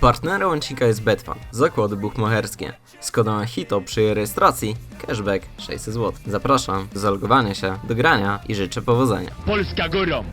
Partnerem odcinka jest Betfan, zakłady buchmacherskie. Z kodem HITO przy rejestracji cashback 600 zł. Zapraszam do zalogowania się, do grania i życzę powodzenia. Polska górą.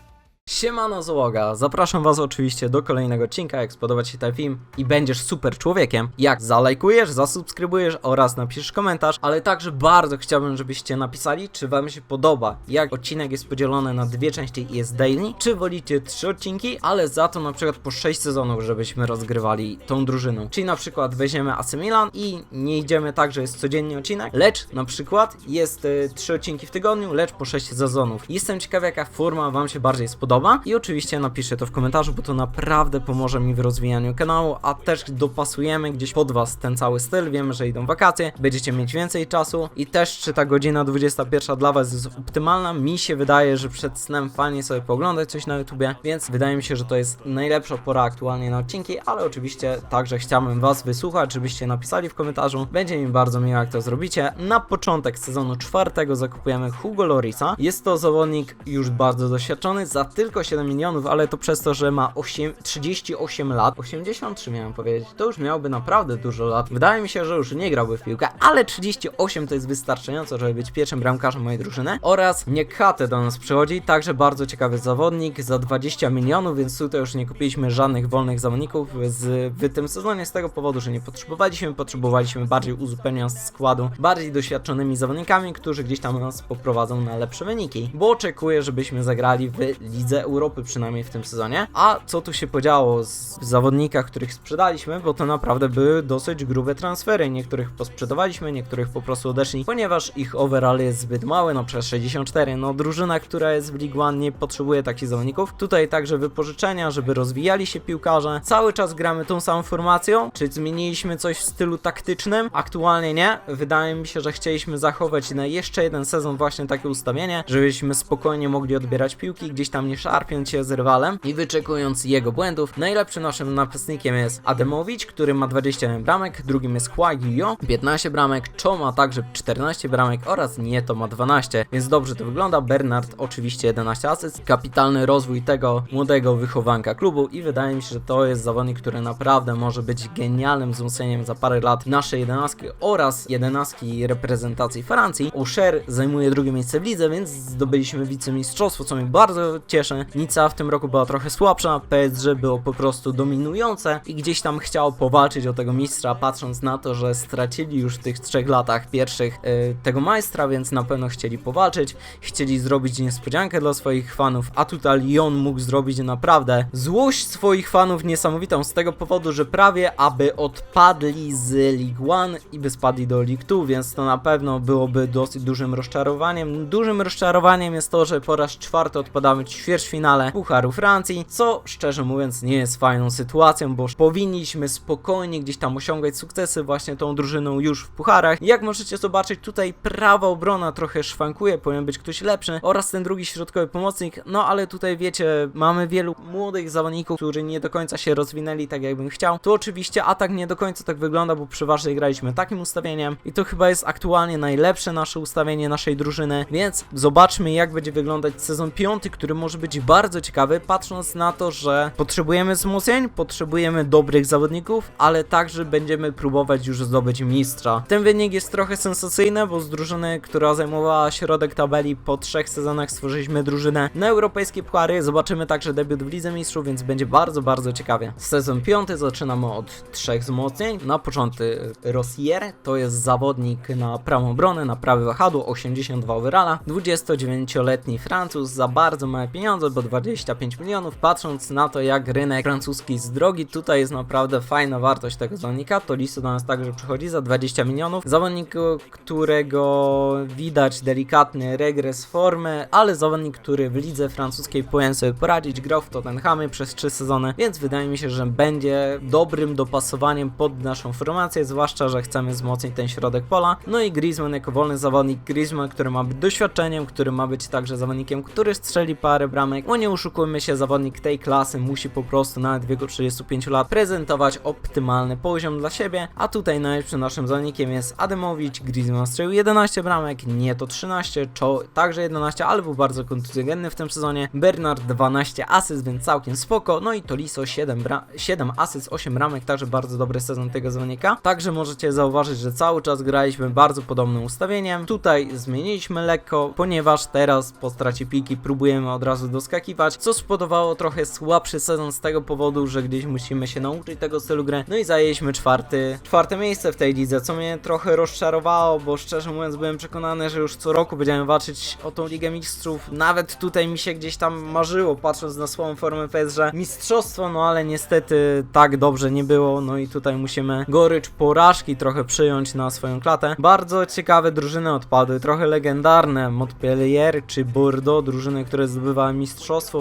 Siemano załoga, zapraszam was oczywiście do kolejnego odcinka, jak spodobać się ten film i będziesz super człowiekiem, jak zalajkujesz, zasubskrybujesz oraz napiszesz komentarz, ale także bardzo chciałbym, żebyście napisali, czy wam się podoba, jak odcinek jest podzielony na dwie części i jest daily, czy wolicie trzy odcinki, ale za to na przykład po sześć sezonów, żebyśmy rozgrywali tą drużyną. Czyli na przykład weźmiemy AC Milan i nie idziemy tak, że jest codziennie odcinek, lecz na przykład jest y, trzy odcinki w tygodniu, lecz po sześć sezonów. Jestem ciekawy, jaka forma wam się bardziej spodoba i oczywiście napiszcie to w komentarzu, bo to naprawdę pomoże mi w rozwijaniu kanału, a też dopasujemy gdzieś pod was ten cały styl. Wiemy, że idą wakacje, będziecie mieć więcej czasu i też czy ta godzina 21 dla was jest optymalna. Mi się wydaje, że przed snem fajnie sobie pooglądać coś na YouTubie, więc wydaje mi się, że to jest najlepsza pora aktualnie na odcinki, ale oczywiście także chciałbym was wysłuchać, żebyście napisali w komentarzu. Będzie mi bardzo miło, jak to zrobicie. Na początek sezonu czwartego zakupujemy Hugo Lorisa. Jest to zawodnik już bardzo doświadczony, za tylko 7 milionów, ale to przez to, że ma 8, 38 lat. 83 miałem powiedzieć. To już miałby naprawdę dużo lat. Wydaje mi się, że już nie grałby w piłkę, ale 38 to jest wystarczająco, żeby być pierwszym bramkarzem mojej drużyny. Oraz Niekate do nas przychodzi, także bardzo ciekawy zawodnik za 20 milionów, więc tutaj już nie kupiliśmy żadnych wolnych zawodników z, w tym sezonie z tego powodu, że nie potrzebowaliśmy, potrzebowaliśmy bardziej uzupełnienia składu, bardziej doświadczonymi zawodnikami, którzy gdzieś tam nas poprowadzą na lepsze wyniki, bo oczekuję, żebyśmy zagrali w Lidze Europy przynajmniej w tym sezonie. A co tu się podziało z zawodnikach, których sprzedaliśmy, bo to naprawdę były dosyć grube transfery. Niektórych posprzedawaliśmy, niektórych po prostu odeszli, ponieważ ich overall jest zbyt mały, no przez 64. No drużyna, która jest w League One nie potrzebuje takich zawodników. Tutaj także wypożyczenia, żeby rozwijali się piłkarze. Cały czas gramy tą samą formacją. Czy zmieniliśmy coś w stylu taktycznym? Aktualnie nie. Wydaje mi się, że chcieliśmy zachować na jeszcze jeden sezon właśnie takie ustawienie, żebyśmy spokojnie mogli odbierać piłki, gdzieś tam nie szarpiąc się z rywalem i wyczekując jego błędów. Najlepszym naszym napastnikiem jest Ademowicz, który ma 21 bramek, drugim jest Hwagio, 15 bramek, Cho ma także 14 bramek oraz Nieto ma 12, więc dobrze to wygląda. Bernard oczywiście 11 asyst, kapitalny rozwój tego młodego wychowanka klubu i wydaje mi się, że to jest zawodnik, który naprawdę może być genialnym wzmocnieniem za parę lat naszej jedenastki oraz jedenastki reprezentacji Francji. Usher zajmuje drugie miejsce w lidze, więc zdobyliśmy wicemistrzostwo, co mnie bardzo cieszy. Nica w tym roku była trochę słabsza, PSG było po prostu dominujące i gdzieś tam chciało powalczyć o tego mistrza, patrząc na to, że stracili już w tych trzech latach pierwszych y, tego majstra, więc na pewno chcieli powalczyć, chcieli zrobić niespodziankę dla swoich fanów, a tutaj Lyon mógł zrobić naprawdę złość swoich fanów niesamowitą z tego powodu, że prawie aby odpadli z League One i by spadli do League Two, więc to na pewno byłoby dosyć dużym rozczarowaniem. Dużym rozczarowaniem jest to, że po raz czwarty odpadamy w ćwierćfinale Pucharu Francji, co szczerze mówiąc nie jest fajną sytuacją, bo powinniśmy spokojnie gdzieś tam osiągać sukcesy właśnie tą drużyną już w pucharach. Jak możecie zobaczyć tutaj prawa obrona trochę szwankuje, powinien być ktoś lepszy oraz ten drugi środkowy pomocnik, no ale tutaj wiecie, mamy wielu młodych zawodników, którzy nie do końca się rozwinęli tak jakbym chciał. Tu oczywiście atak nie do końca tak wygląda, bo przeważnie graliśmy takim ustawieniem i to chyba jest aktualnie najlepsze nasze ustawienie naszej drużyny, więc zobaczmy jak będzie wyglądać sezon piąty, który może być bardzo ciekawy, patrząc na to, że potrzebujemy wzmocnień, potrzebujemy dobrych zawodników, ale także będziemy próbować już zdobyć mistrza. Ten wynik jest trochę sensacyjny, bo z drużyny, która zajmowała środek tabeli po trzech sezonach stworzyliśmy drużynę na europejskie puchary, zobaczymy także debiut w Lidze Mistrzów, więc będzie bardzo, bardzo ciekawie. Sezon piąty zaczynamy od trzech wzmocnień. Na początku Rossier, to jest zawodnik na prawą obronę, na prawy wahadło, 82 overalla, 29-letni Francuz za bardzo małe pieniądze, bo 25 milionów. Patrząc na to, jak rynek francuski jest drogi, tutaj jest naprawdę fajna wartość tego zawodnika. To listo do nas także przychodzi za 20 milionów. Zawodnik, którego widać delikatny regres formy, ale zawodnik, który w lidze francuskiej powinien sobie poradzić, grał w Tottenhamie przez 3 sezony, więc wydaje mi się, że będzie dobrym dopasowaniem pod naszą formację, zwłaszcza, że chcemy wzmocnić ten środek pola. No i Griezmann jako wolny zawodnik, Griezmann, który ma być doświadczeniem, który ma być także zawodnikiem, który strzeli parę bramek bramek. Bo nie oszukujmy się, zawodnik tej klasy musi po prostu nawet w wieku 35 lat prezentować optymalny poziom dla siebie, a tutaj najlepszym naszym zawodnikiem jest Ademowicz, Griezmann strzelił 11 bramek, nie to 13, Cho także 11, ale był bardzo kontuzjogenny w tym sezonie, Bernard 12 asyst, więc całkiem spoko, no i Tolisso 7, bra 7 asyst, 8 bramek, także bardzo dobry sezon tego zawodnika, także możecie zauważyć, że cały czas graliśmy bardzo podobnym ustawieniem, tutaj zmieniliśmy lekko, ponieważ teraz po stracie piki próbujemy od razu doskakiwać, co spowodowało trochę słabszy sezon z tego powodu, że gdzieś musimy się nauczyć tego stylu gry, no i zajęliśmy czwarty, czwarte miejsce w tej lidze, co mnie trochę rozczarowało, bo szczerze mówiąc byłem przekonany, że już co roku będziemy walczyć o tą Ligę Mistrzów, nawet tutaj mi się gdzieś tam marzyło, patrząc na swoją formę PSG, mistrzostwo, no ale niestety tak dobrze nie było, no i tutaj musimy gorycz porażki trochę przyjąć na swoją klatę. Bardzo ciekawe drużyny odpadły, trochę legendarne, Montpellier czy Bordeaux, drużyny, które zdobywały mistrzostwo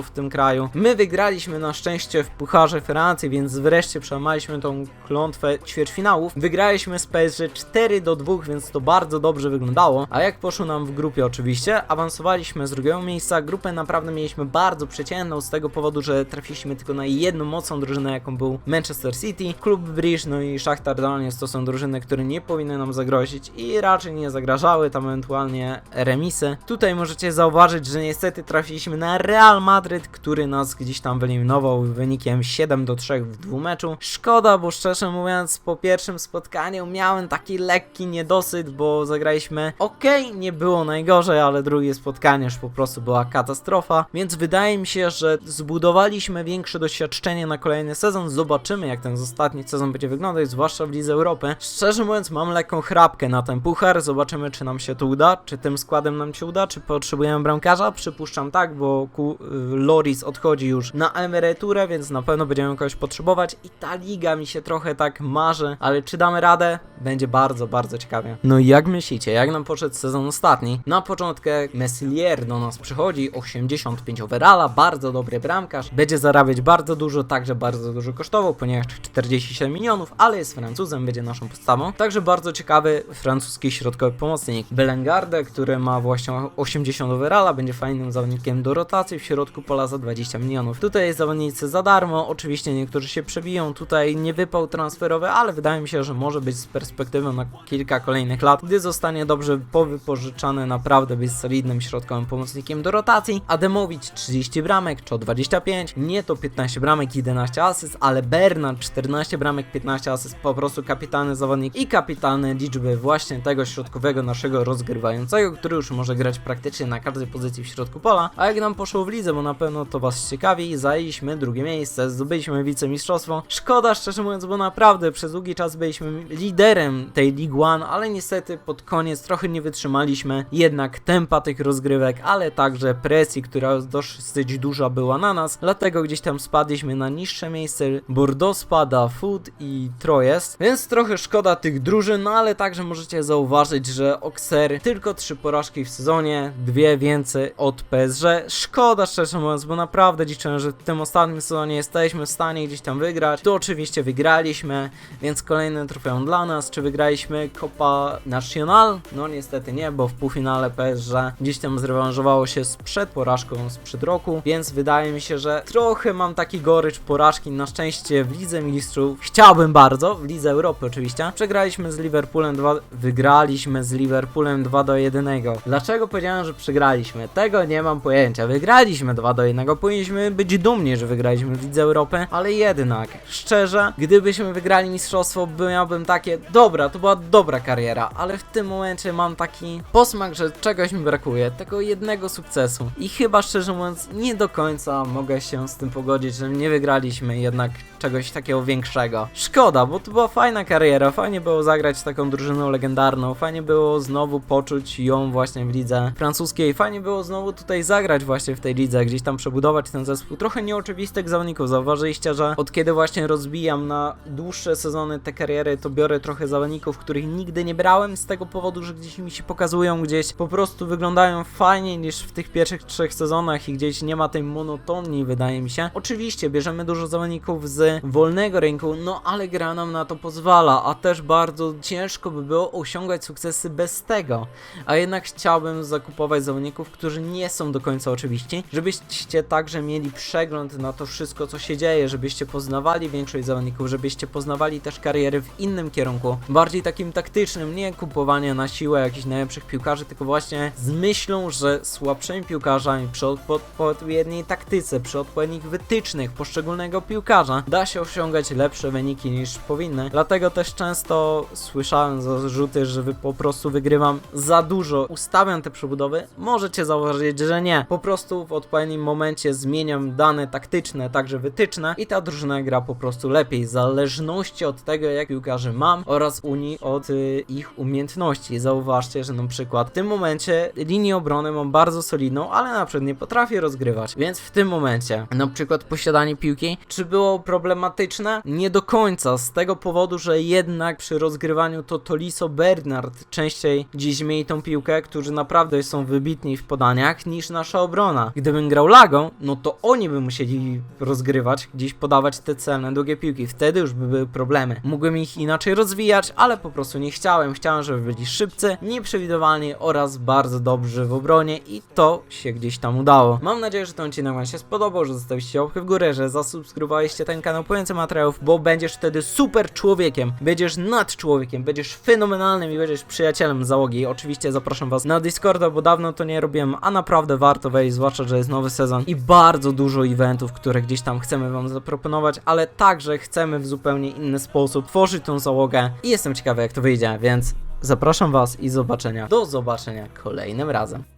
w tym kraju. My wygraliśmy na szczęście w Pucharze Francji, więc wreszcie przełamaliśmy tą klątwę ćwierćfinałów. Wygraliśmy z PSG 4 do 2, więc to bardzo dobrze wyglądało. A jak poszło nam w grupie oczywiście, awansowaliśmy z drugiego miejsca. Grupę naprawdę mieliśmy bardzo przeciętną z tego powodu, że trafiliśmy tylko na jedną mocną drużynę, jaką był Manchester City. Klub Bridge, no i Shakhtar Donetsk to są drużyny, które nie powinny nam zagrozić i raczej nie zagrażały, tam ewentualnie remisy. Tutaj możecie zauważyć, że niestety trafiliśmy na Real Madryt, który nas gdzieś tam wyeliminował wynikiem 7 do 3 w dwumeczu. Szkoda, bo szczerze mówiąc, po pierwszym spotkaniu miałem taki lekki niedosyt, bo zagraliśmy ok, nie było najgorzej, ale drugie spotkanie już po prostu była katastrofa, więc wydaje mi się, że zbudowaliśmy większe doświadczenie na kolejny sezon. Zobaczymy, jak ten ostatni sezon będzie wyglądać, zwłaszcza w Lidze Europy. Szczerze mówiąc, mam lekką chrapkę na ten puchar. Zobaczymy, czy nam się to uda, czy tym składem nam się uda, czy potrzebujemy bramkarza. Przypuszczam tak, bo ku, Loris odchodzi już na emeryturę, więc na pewno będziemy kogoś potrzebować. I ta liga mi się trochę tak marzy, ale czy damy radę? Będzie bardzo, bardzo ciekawie. No i jak myślicie, jak nam poszedł sezon ostatni? Na początku Messilier do nas przychodzi, 85 overalla, bardzo dobry bramkarz, będzie zarabiać bardzo dużo, także bardzo dużo kosztował, ponieważ 47 milionów, ale jest Francuzem, będzie naszą podstawą. Także bardzo ciekawy francuski środkowy pomocnik. Belengarde, który ma właśnie 80 overalla, będzie fajnym zawodnikiem do rotacji w środku pola za 20 milionów. Tutaj zawodnicy za darmo, oczywiście niektórzy się przebiją, tutaj nie wypał transferowy, ale wydaje mi się, że może być z perspektywą na kilka kolejnych lat, gdy zostanie dobrze powypożyczany, naprawdę być solidnym środkowym pomocnikiem do rotacji. Ademowicz 30 bramek, Czo 25, nie to 15 bramek, 11 asyst, ale Bernard 14 bramek, 15 asyst, po prostu kapitalny zawodnik i kapitalne liczby właśnie tego środkowego naszego rozgrywającego, który już może grać praktycznie na każdej pozycji w środku pola. A jak nam poszło w lidze, bo na pewno to was ciekawi, zajęliśmy drugie miejsce, zdobyliśmy wicemistrzostwo. Szkoda, szczerze mówiąc, bo naprawdę przez długi czas byliśmy liderem tej League One, ale niestety pod koniec trochę nie wytrzymaliśmy jednak tempa tych rozgrywek, ale także presji, która dosyć duża była na nas, dlatego gdzieś tam spadliśmy na niższe miejsce. Bordeaux spada, Food i Troyes, więc trochę szkoda tych drużyn, no ale także możecie zauważyć, że Auxerre tylko trzy porażki w sezonie, dwie więcej od PSG. Szkoda szczerze mówiąc, bo naprawdę liczę, że w tym ostatnim sezonie jesteśmy w stanie gdzieś tam wygrać. To oczywiście wygraliśmy, więc kolejny trofeum dla nas. Czy wygraliśmy Copa Nacional? No niestety nie, bo w półfinale PSG gdzieś tam zrewanżowało się sprzed porażką sprzed roku, więc wydaje mi się, że trochę mam taki gorycz porażki. Na szczęście w Lidze Mistrzów chciałbym bardzo, w Lidze Europy oczywiście. Przegraliśmy z Liverpoolem 2, wygraliśmy z Liverpoolem 2 do 1. Dlaczego powiedziałem, że przegraliśmy? Tego nie mam pojęcia. Wygraliśmy 2 do 1. Powinniśmy być dumni, że wygraliśmy w Lidze Europy, ale jednak, szczerze, gdybyśmy wygrali mistrzostwo, by miałbym takie, dobra, to była dobra kariera, ale w tym momencie mam taki posmak, że czegoś mi brakuje, tego jednego sukcesu. I chyba szczerze mówiąc, nie do końca mogę się z tym pogodzić, że nie wygraliśmy jednak czegoś takiego większego. Szkoda, bo to była fajna kariera, fajnie było zagrać taką drużyną legendarną, fajnie było znowu poczuć ją właśnie w lidze francuskiej, fajnie było znowu tutaj zagrać właśnie w tej lidze, gdzieś tam przebudować ten zespół. Trochę nieoczywistych zawodników, zauważyliście, że od kiedy właśnie rozbijam na dłuższe sezony te kariery, to biorę trochę zawodników, których nigdy nie brałem z tego powodu, że gdzieś mi się pokazują, gdzieś po prostu wyglądają fajniej niż w tych pierwszych trzech sezonach i gdzieś nie ma tej monotonii, wydaje mi się. Oczywiście bierzemy dużo zawodników z wolnego rynku, no ale gra nam na to pozwala, a też bardzo ciężko by było osiągać sukcesy bez tego. A jednak chciałbym zakupować zawodników, którzy nie są do końca oczywiści, żebyście także mieli przegląd na to wszystko, co się dzieje, żebyście poznawali większość zawodników, żebyście poznawali też kariery w innym kierunku, bardziej takim taktycznym, nie kupowanie na siłę jakichś najlepszych piłkarzy, tylko właśnie z myślą, że słabszymi piłkarzami przy odpo- odpowiedniej taktyce, przy odpowiednich wytycznych poszczególnego piłkarza się osiągać lepsze wyniki niż powinny. Dlatego też często słyszałem zarzuty, że wy po prostu wygrywam za dużo, ustawiam te przebudowy. Możecie zauważyć, że nie. Po prostu w odpowiednim momencie zmieniam dane taktyczne, także wytyczne i ta drużyna gra po prostu lepiej, w zależności od tego, jak piłkarzy mam oraz Unii od y, ich umiejętności. Zauważcie, że na przykład w tym momencie linię obrony mam bardzo solidną, ale na przykład nie potrafię rozgrywać. Więc w tym momencie, na przykład posiadanie piłki, czy było problematyczne? Nie do końca, z tego powodu, że jednak przy rozgrywaniu to Toliso Bernard częściej dziś mieli tą piłkę, którzy naprawdę są wybitni w podaniach niż nasza obrona. Gdybym grał lagą, no to oni by musieli rozgrywać, gdzieś podawać te celne długie piłki. Wtedy już by były problemy. Mógłbym ich inaczej rozwijać, ale po prostu nie chciałem. Chciałem, żeby byli szybcy, nieprzewidywalni oraz bardzo dobrzy w obronie i to się gdzieś tam udało. Mam nadzieję, że ten odcinek Wam się spodobał, że zostawiliście łapkę w górę, że zasubskrybowaliście ten kanał po więcej materiałów, bo będziesz wtedy super człowiekiem, będziesz nad człowiekiem, będziesz fenomenalnym i będziesz przyjacielem załogi. Oczywiście zapraszam Was na Discorda, bo dawno to nie robiłem, a naprawdę warto wejść, zwłaszcza, że jest nowy sezon i bardzo dużo eventów, które gdzieś tam chcemy Wam zaproponować, ale także chcemy w zupełnie inny sposób tworzyć tą załogę i jestem ciekawy jak to wyjdzie, więc zapraszam Was i zobaczenia. Do zobaczenia kolejnym razem.